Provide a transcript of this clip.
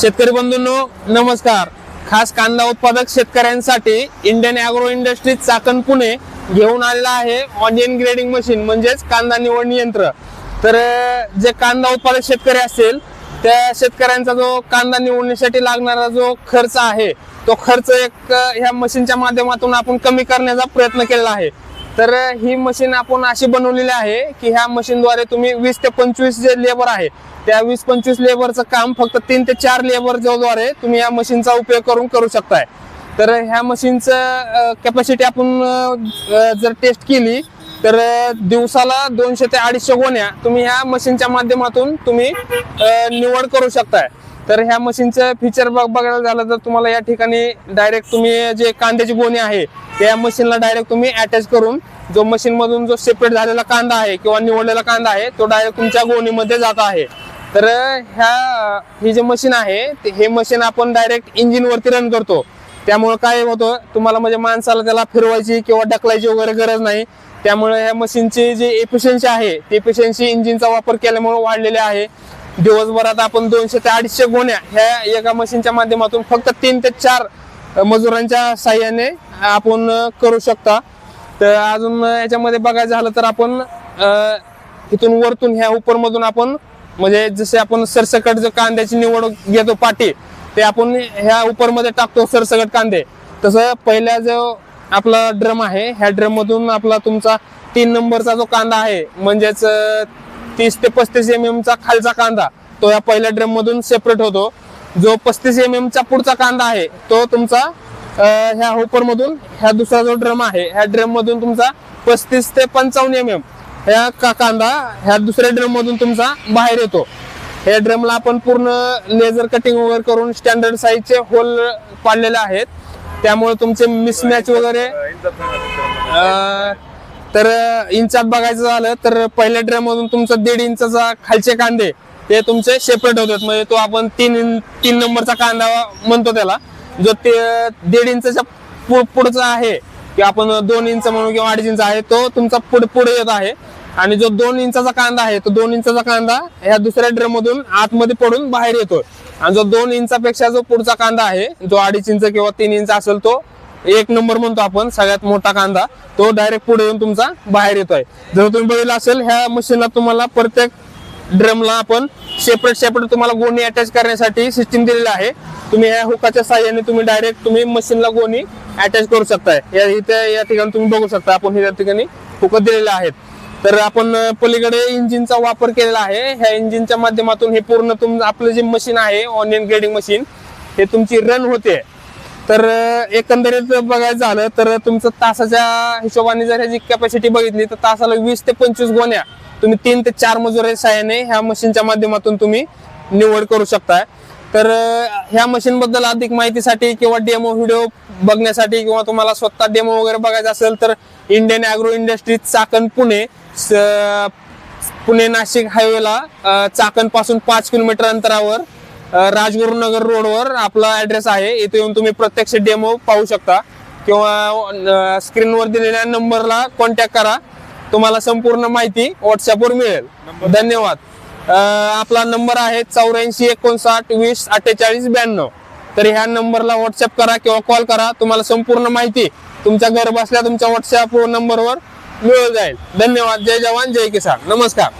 शेतकरी बंधूंनो नमस्कार. खास कांदा उत्पादक शेतकऱ्यांसाठी Indian agro industries Chakan Pune घेऊन आलेला आहे ऑनियन ग्रेडिंग मशीन म्हणजेच कांदा निवडणी यंत्र. तर जे कांदा उत्पादक शेतकरी असेल त्या शेतकऱ्यांचा जो कांदा निवडणीसाठी लागणारा जो खर्च आहे तो खर्च एक ह्या मशीनच्या माध्यमातून आपण कमी करण्याचा प्रयत्न केलेला आहे. तर ही मशीन आपण अशी बनवलेली आहे की ह्या मशीनद्वारे तुम्ही वीस ते पंचवीस जे लेबर आहे त्या वीस पंचवीस लेबरचं काम फक्त तीन ते चार लेबरद्वारे तुम्ही या मशीनचा उपयोग करून करू शकताय. तर ह्या मशीनचं कॅपॅसिटी आपण जर टेस्ट केली तर दिवसाला दोनशे ते अडीचशे गोण्या तुम्ही ह्या मशीनच्या माध्यमातून तुम्ही निवड करू शकताय. तर ह्या मशीनचं फीचर बघायला झालं तर तुम्हाला या ठिकाणी डायरेक्ट तुम्ही जे कांद्याची गोणी आहे त्या मशीनला डायरेक्ट तुम्ही अटॅच करून जो मशीन मधून जो सेपरेट झालेला कांदा आहे किंवा निवडलेला कांदा आहे तो डायरेक्ट तुमच्या गोणीमध्ये जात आहे. तर ह्या ही जे मशीन आहे ते- हे मशीन आपण डायरेक्ट इंजिन वरती रन करतो. त्यामुळे काय होतं तुम्हाला म्हणजे माणसाला त्याला फिरवायची किंवा ढकलायची वगैरे गरज नाही. त्यामुळे ह्या मशीनची जी एफिशियन्सी आहे ती एफिशियन्सी इंजिनचा वापर केल्यामुळे वाढलेली आहे. दिवसभरात आपण दोनशे ते अडीचशे गोण्या ह्या एका मशीनच्या माध्यमातून फक्त तीन ते चार मजुरांच्या साह्याने आपण करू शकता. तर अजून याच्यामध्ये बघायचं झालं तर आपण इथून वरतून ह्या उपरमधून आपण म्हणजे जसे आपण सरसकट जो कांद्याची निवड घेतो पाटी ते आपण ह्या उपरमध्ये टाकतो सरसकट कांदे. तसं पहिला जो आपला ड्रम आहे ह्या ड्रम मधून आपला तुमचा तीन नंबरचा जो कांदा आहे म्हणजेच तीस ते पस्तीस एम एमचा खालचा कांदा तो या पहिल्या ड्रम मधून सेपरेट होतो. जो पस्तीस एम एमचा पुढचा कांदा आहे तो तुमचा ह्या होपर मधून ह्या दुसरा जो ड्रम आहे ह्या ड्रम मधून तुमचा पस्तीस ते पंचावन्न एम एम ह्या का कांदा ह्या दुसऱ्या ड्रम मधून तुमचा बाहेर येतो. ह्या ड्रमला आपण पूर्ण लेझर कटिंग वगैरे करून स्टँडर्ड साईजचे होल पाडलेले आहेत. त्यामुळे तुमचे मिसमॅच वगैरे तर इंचात बघायचं झालं तर पहिल्या ड्रम मधून तुमचा दीड इंचा खालचे कांदे ते तुमचे सेपरेट होतात. म्हणजे तो आपण तीन तीन नंबरचा कांदा म्हणतो त्याला. जो ते दीड इंचच्या पु- पुढचा आहे की आपण दोन इंच म्हणून किंवा अडीच इंच आहे तो तुमचा पुढे पुढे येत आहे. आणि जो दोन इंचाचा कांदा आहे तो दोन इंचाचा कांदा ह्या दुसऱ्या ड्रम मधून आतमध्ये पडून बाहेर येतोय. आणि जो दोन इंचापेक्षा जो पुढचा कांदा आहे जो अडीच इंच किंवा तीन इंच असेल तो एक नंबर म्हणतो आपण सगळ्यात मोठा कांदा तो डायरेक्ट पुढे येऊन तुमचा बाहेर येतोय. जर तुम्ही बघितलं असेल ह्या मशीनला तुम्हाला प्रत्येक ड्रमला आपण सेपरेट सेपरेट तुम्हाला गोणी अटॅच करण्यासाठी सिस्टीम दिलेली आहे. तुम्ही ह्या हुकाच्या साह्याने तुम्ही डायरेक्ट तुम्ही मशीनला गोणी अटॅच करू शकताय. या इथे या ठिकाणी तुम्ही बघू शकता आपण या ठिकाणी हुक दिलेले आहेत. तर आपण पलीकडे इंजिनचा वापर केलेला आहे. ह्या इंजिनच्या माध्यमातून हे पूर्ण तुम आपलं जे मशीन आहे ऑनियन ग्रेडिंग मशीन हे तुमची रन होते. तर एकंदरीत बघायचं झालं तर तुमचं तासाच्या हिशोबाने जर ह्याची कॅपॅसिटी बघितली तर तासाला वीस ते पंचवीस गोण्या तुम्ही तीन ते चार मजुराच्या साह्याने ह्या मशीनच्या माध्यमातून तुम्ही निवड करू शकताय. तर ह्या मशीन बद्दल अधिक माहितीसाठी किंवा डेमो व्हिडिओ बघण्यासाठी किंवा तुम्हाला स्वतः डेमो वगैरे बघायचा असेल तर Indian agro industries Chakan Pune Pune Nashik हायवेला चाकणपासून पाच किलोमीटर अंतरावर राजगुरुनगर रोडवर आपला ऍड्रेस आहे. इथे येऊन तुम्ही प्रत्यक्ष डेमो पाहू शकता. किंवा स्क्रीनवर दिलेल्या नंबरला कॉन्टॅक्ट करा. तुम्हाला संपूर्ण माहिती व्हॉट्सअपवर मिळेल. धन्यवाद. आपला नंबर आहे चौऱ्याऐंशी एकोणसाठ वीस अठ्ठेचाळीस ब्याण्णव. तर ह्या नंबरला व्हॉट्सअप करा किंवा कॉल करा. तुम्हाला संपूर्ण माहिती तुमच्या घर बसल्या तुमच्या व्हॉट्सअप नंबरवर मिळून जाईल. धन्यवाद. जय जवान जय किसान. नमस्कार.